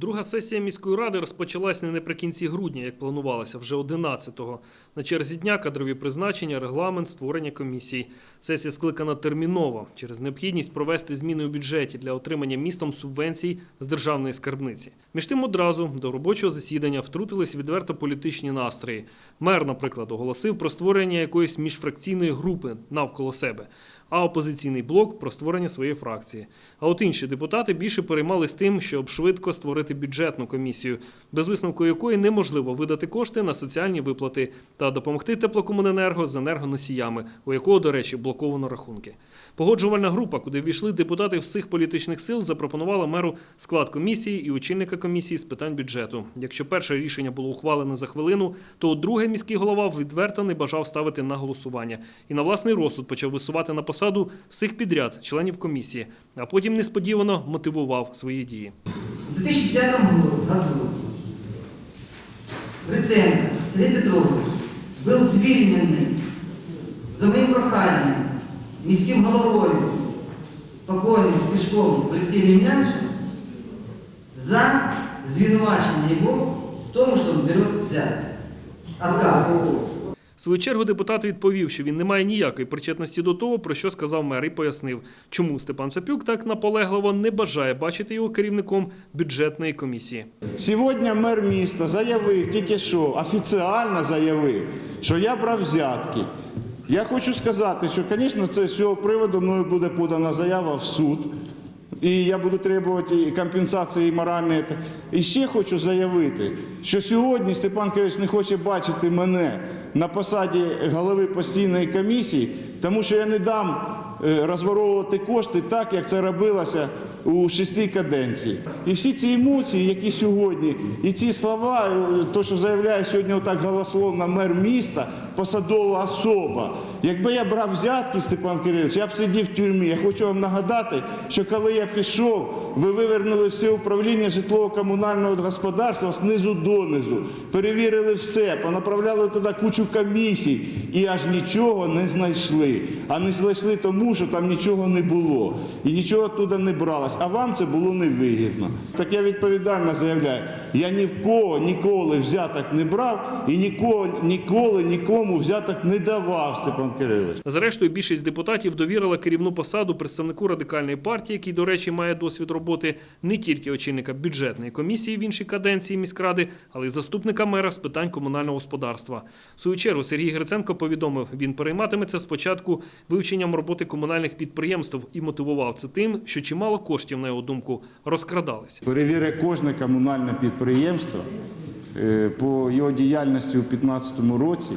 Друга сесія міської ради розпочалась не наприкінці грудня, як планувалося, вже 11-го. На черзі дня кадрові призначення, регламент, створення комісій. Сесія скликана терміново через необхідність провести зміни у бюджеті для отримання містом субвенцій з державної скарбниці. Між тим одразу до робочого засідання втрутились відверто політичні настрої. Мер, наприклад, оголосив про створення якоїсь міжфракційної групи навколо себе а опозиційний блок про створення своєї фракції. А от інші депутати більше переймались тим, щоб швидко створити бюджетну комісію, без висновку якої неможливо видати кошти на соціальні виплати та допомогти теплокомуненерго з енергоносіями, у якого, до речі, блоковано рахунки. Погоджувальна група, куди ввійшли депутати всіх політичних сил, запропонувала меру склад комісії і очільника комісії з питань бюджету. Якщо перше рішення було ухвалене за хвилину, то друге міський голова відверто не бажав ставити на голосування і на власний розсуд почав висувати на посаду всіх підряд членів комісії, а потім несподівано мотивував свої дії. В 2010 году Гриценко Сергій Петрович був звільнений за моїм проханням міським головою покойним Стишком Олексієм Ільяновичем за звинувачення його в тому, що він бере взятки. Откат. В свою чергу депутат відповів, що він не має ніякої причетності до того, про що сказав мер, і пояснив, чому Степан Сапюк так наполегливо не бажає бачити його керівником бюджетної комісії. Сьогодні мер міста заявив тільки що, офіціально заявив, що я брав взятки. Я хочу сказати, що, звісно, це з цього приводу мною буде подана заява в суд. І я буду требувати компенсації моральної. І ще хочу заявити, що сьогодні Степан Кирилович не хоче бачити мене на посаді голови постійної комісії, тому що я не дам е, розворовувати кошти так, як це робилося у шести каденції. І всі ці емоції, які сьогодні, і ці слова, е, то, що заявляє сьогодні отак голословно мер міста, посадова особа. Якби я брав взятки, Степан Кирилович, я б сидів в тюрмі. Я хочу вам нагадати, що коли я пішов, ви вивернули все управління житлово-комунального господарства знизу донизу, перевірили все, понаправляли туди кучу комісій і аж нічого не знайшли. А не знайшли тому, що там нічого не було. І нічого туди не А вам це було невигідно. Так я відповідально заявляю, я ні в кого ніколи взяток не брав і нікого, ніколи нікому взяток не давав, Степан Кирилович. Зрештою, більшість депутатів довірила керівну посаду представнику радикальної партії, який, до речі, має досвід роботи не тільки очільника бюджетної комісії в іншій каденції міськради, але й заступника мера з питань комунального господарства. В свою чергу Сергій Гриценко повідомив, він перейматиметься спочатку вивченням роботи комунальних підприємств і мотивував це тим, що чимало коштів, на його думку, розкрадалися. Перевіри кожне комунальне підприємство е, по його діяльності у 2015 році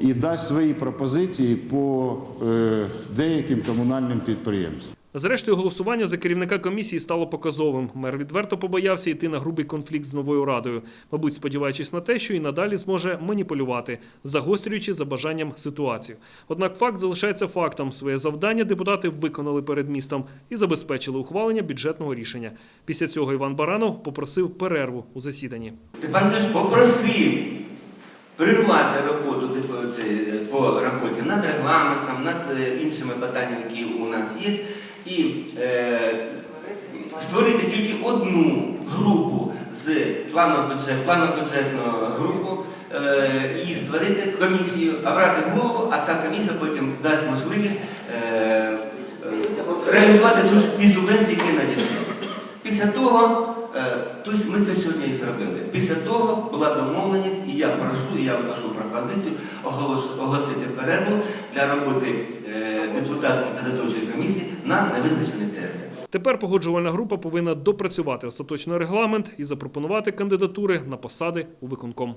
і дасть свої пропозиції по е, деяким комунальним підприємствам. Зрештою, голосування за керівника комісії стало показовим. Мер відверто побоявся йти на грубий конфлікт з новою радою, мабуть, сподіваючись на те, що і надалі зможе маніпулювати, загострюючи за бажанням ситуацію. Однак факт залишається фактом. Своє завдання депутати виконали перед містом і забезпечили ухвалення бюджетного рішення. Після цього Іван Баранов попросив перерву у засіданні. Степан попросив прервати роботу типу, по роботі над регламентом, над е, іншими питаннями, які у нас є, і е, створити тільки одну групу з плану бюджет, бюджетного групу е, і створити комісію, обрати голову, а та комісія потім дасть можливість е, е, реалізувати ті субвенції, які надійшли. Після того, тобто ми це сьогодні і зробили. Після того була домовленість, і я прошу, і я вношу пропозицію оголос- оголосити перерву для роботи е, депутатської підготовчої комісії на невизначений термін. Тепер погоджувальна група повинна допрацювати остаточний регламент і запропонувати кандидатури на посади у виконком.